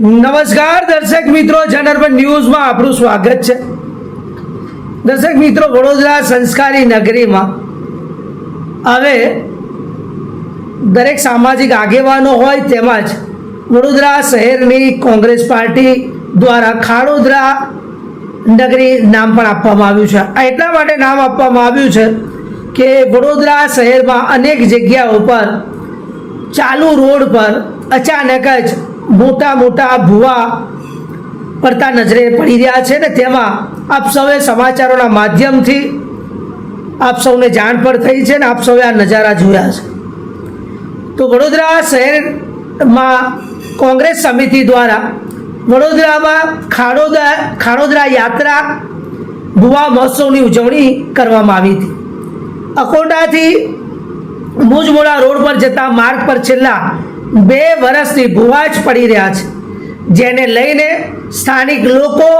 નમસ્કાર દર્શક મિત્રો જનરબન ન્યૂઝમાં આપણું સ્વાગત છે. દર્શક મિત્રો, વડોદરા સંસ્કારી નગરીમાં હવે દરેક સામાજિક આગેવાનો હોય તેમજ વડોદરા શહેરની કોંગ્રેસ પાર્ટી દ્વારા ખાડોદરા નગરી નામ પણ આપવામાં આવ્યું છે. આ એટલા માટે નામ આપવામાં આવ્યું છે કે વડોદરા શહેરમાં અનેક જગ્યાઓ પર ચાલુ રોડ પર અચાનક જ મોટા મોટા ભૂવા પડતા નજરે પડી રહ્યા છે ને તેમાં આપ સૌએ સમાચારોના માધ્યમથી આપ સૌને જાણ પણ થઈ છે ને આપ સૌએ આ નજારા જોયા છે. તો વડોદરા શહેરમાં કોંગ્રેસ સમિતિ દ્વારા વડોદરામાં ખાડોદરા ખાડોદરા યાત્રા ભુવા મહોત્સવની ઉજવણી કરવામાં આવી હતી. અકોટાથી મુજમોડા રોડ પર જતા માર્ગ પર છેલ્લા બે વર્ષથી ભુવા જ પડી રહ્યા છે. જેને લઈને સ્થાનિક લોકો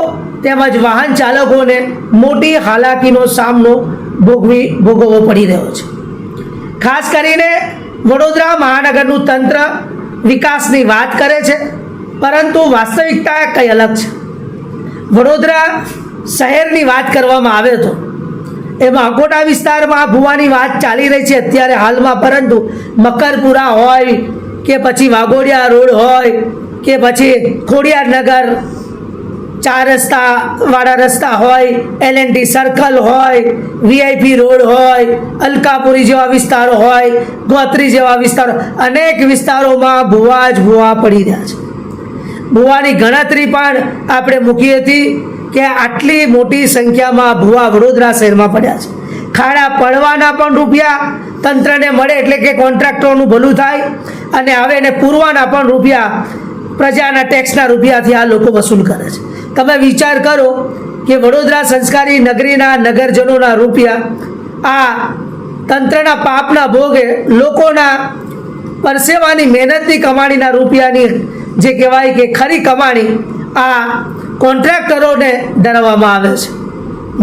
તેમજ વાહન ચાલકોને મોટી હાલાકીનો સામનો ભોગવી, ભોગવવો પડી રહ્યો છે. ખાસ કરીને વડોદરા મહાનગરનું તંત્ર વિકાસની વાત કરે છે, પરંતુ વાસ્તવિકતા કંઈ અલગ છે. વડોદરા શહેરની વાત કરવામાં આવે તો એમાં અકોટા વિસ્તારમાં ભુવાની વાત ચાલી રહી છે અત્યારે હાલમાં, પરંતુ મકરપુરા હોય કે પછી વાઘોડિયા રોડ હોય, કે પછી ખોડિયારનગર ચાર રસ્તા, વાળા રસ્તા હોય એલ એન ટી સર્કલ હોય વીઆઈપી રોડ હોય, અલકાપુરી જેવા વિસ્તારો હોય, ગોત્રી જેવા વિસ્તારો, અનેક વિસ્તારોમાં ભુવા જ ભુવા પડી રહ્યા છે. ભુવાની ગણતરી પણ આપણે મૂકી હતી કે આટલી મોટી સંખ્યામાં ભુવા વડોદરા શહેરમાં પડ્યા છે. ખાડા પડવાના પણ રૂપિયા તંત્રને મળે એટલે કે કોન્ટ્રાક્ટરોનું ભલું થાય અને હવે એને પૂરવાના પણ રૂપિયા પ્રજાના ટેક્સના રૂપિયાથી આ લોકો વસૂલ કરે છે. તમે વિચાર કરો કે વડોદરા સંસ્કારી નગરીના નગરજનોના રૂપિયા આ તંત્રના પાપના ભોગે લોકોના પરસેવાની મહેનતની કમાણીના રૂપિયાની જે કહેવાય કે ખરી કમાણી આ કોન્ટ્રાક્ટરોને ધરવામાં આવે છે.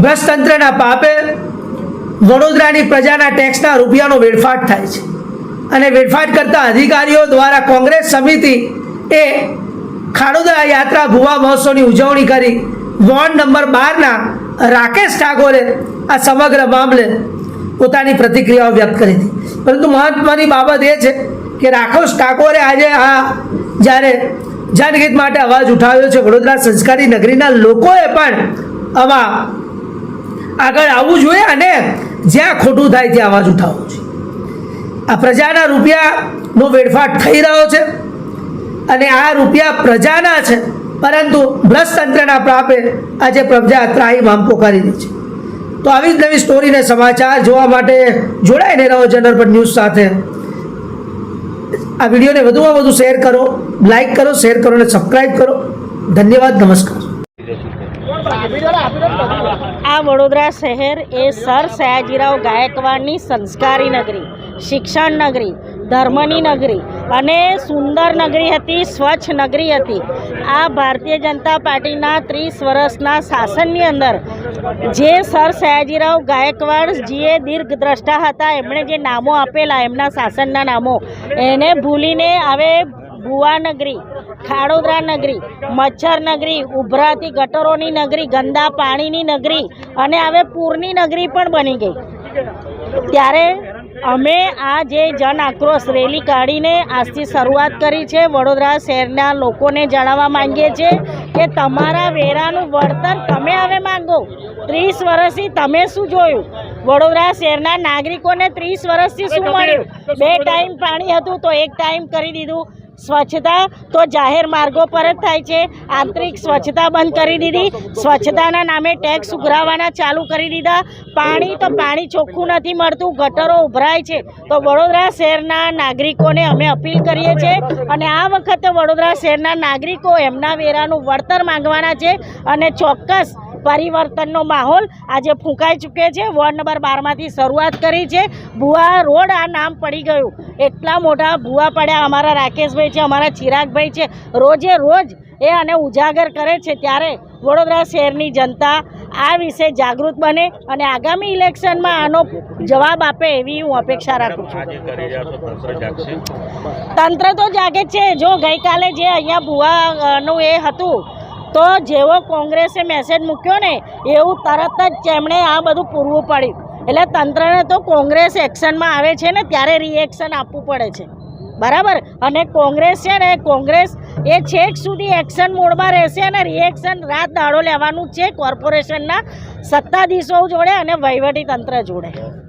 ભ્રષ્ટતંત્રના પાપે વડોદરાની પ્રજાના ટેક્સના રૂપિયાનો વેડફાટ થાય છે. અને વેડફાટ કરતા અધિકારીઓ દ્વારા કોંગ્રેસ સમિતિ એ ખાડોદરા યાત્રા ભુવા મહોત્સવની ઉજવણી કરી વોર્ડ નંબર બારના રાકેશ ઠાકોરે આ સમગ્ર મામલે પોતાની પ્રતિક્રિયાઓ વ્યક્ત કરી હતી. પરંતુ મહત્વની બાબત એ છે કે રાકેશ ઠાકોરે આજે આ જ્યારે જનહિત માટે અવાજ ઉઠાવ્યો છે, વડોદરા સંસ્કારી નગરીના લોકોએ પણ આમાં આગળ આવવું જોઈએ અને જ્યાં ખોટું થાય ત્યાં અવાજ ઉઠાવવો જોઈએ. આ પ્રજાના રૂપિયાનો વેડફાટ થઈ રહ્યો છે અને આ રૂપિયા પ્રજાના છે, પરંતુ ભ્રષ્ટ તંત્રના પ્રાપે આજે પ્રજા ત્રાહીમામ પોકારી કરી છે. તો આવી જ નવી સ્ટોરીને સમાચાર જોવા માટે જોડાઈને રહો જનરપટ ન્યૂઝ સાથે. આ વિડીયોને વધુમાં વધુ શેર કરો લાઈક કરો શેર કરો અને સબસ્ક્રાઈબ કરો. ધન્યવાદ, નમસ્કાર આ વડોદરા શહેર એ સર સયાજીરાવ ગાયકવાડની સંસ્કારી નગરી, શિક્ષણ નગરી, ધર્મની નગરી અને સુંદર નગરી હતી, સ્વચ્છ નગરી હતી. આ ભારતીય જનતા પાર્ટીના ત્રીસ વર્ષના શાસનની અંદર જે સર સયાજીરાવ ગાયકવાડજીએ દીર્ઘદ્રષ્ટા હતા, એમણે જે નામો આપેલા, એમના શાસનના નામો, એને ભૂલીને હવે ભુવા નગરી ખાડોદરા નગરી મચ્છર નગરી ઉભરાતી ગટરોની નગરી ગંદા પાણીની નગરી અને હવે પૂરની નગરી પણ બની ગઈ. ત્યારે અમે આ જે જન આક્રોશ રેલી કાઢીને આજથી શરૂઆત કરી છે વડોદરા શહેરના લોકોને જણાવવા માંગીએ છીએ કે તમારા વેરાનું વળતર તમે હવે માંગો. ત્રીસ વર્ષથી તમે શું જોયું? વડોદરા શહેરના નાગરિકોને ત્રીસ વર્ષથી શું મળ્યું? બે ટાઈમ પાણી હતું તો એક ટાઈમ કરી દીધું. સ્વચ્છતા તો જાહેર માર્ગો પર જ થાય છે. આંતરિક સ્વચ્છતા બંધ કરી દીધી. સ્વચ્છતાના નામે ટેક્સ ઉઘરાવવાના ચાલુ કરી દીધા. પાણી તો પાણી ચોખ્ખું નથી મળતું. ગટરો ઉભરાય છે. તો વડોદરા શહેરના નાગરિકોને અમે અપીલ કરીએ છીએ. અને આ વખતે વડોદરા શહેરના નાગરિકો એમના વેરાનું વળતર માંગવાના છે. અને ચોક્કસ પરિવર્તનનો માહોલ આજે ફૂંકાઈ ચૂક્યો છે. વોર્ડ નંબર બારમાંથી શરૂઆત કરી છે. ભુવા રોડ આ નામ પડી ગયું. એટલા મોટા ભુવા પડ્યા અમારા રાકેશભાઈ છે અમારા ચિરાગભાઈ છે. રોજે રોજ એ આને ઉજાગર કરે છે. ત્યારે વડોદરા શહેરની જનતા આ વિશે જાગૃત બને અને આગામી ઇલેક્શનમાં આનો જવાબ આપે એવી હું અપેક્ષા રાખું છો. તંત્ર તો જાગે છે. જો ગઈકાલે જે અહીંયા ભુવાનું એ હતું તો જેવો કોંગ્રેસે મેસેજ મૂક્યો ને, એવું તરત જ તેમણે આ બધું પૂરવું પડ્યું. એટલે તંત્રને તો કોંગ્રેસ એક્શનમાં આવે છે ને, ત્યારે રિએક્શન આપવું પડે છે. બરાબર? અને કોંગ્રેસ છે ને, કોંગ્રેસ એ છેક સુધી એક્શન મોડમાં રહેશે અને રિએક્શન રાત દાડો લેવાનું છે કોર્પોરેશનના સત્તાધીશો જોડે અને વહીવટી તંત્ર જોડે.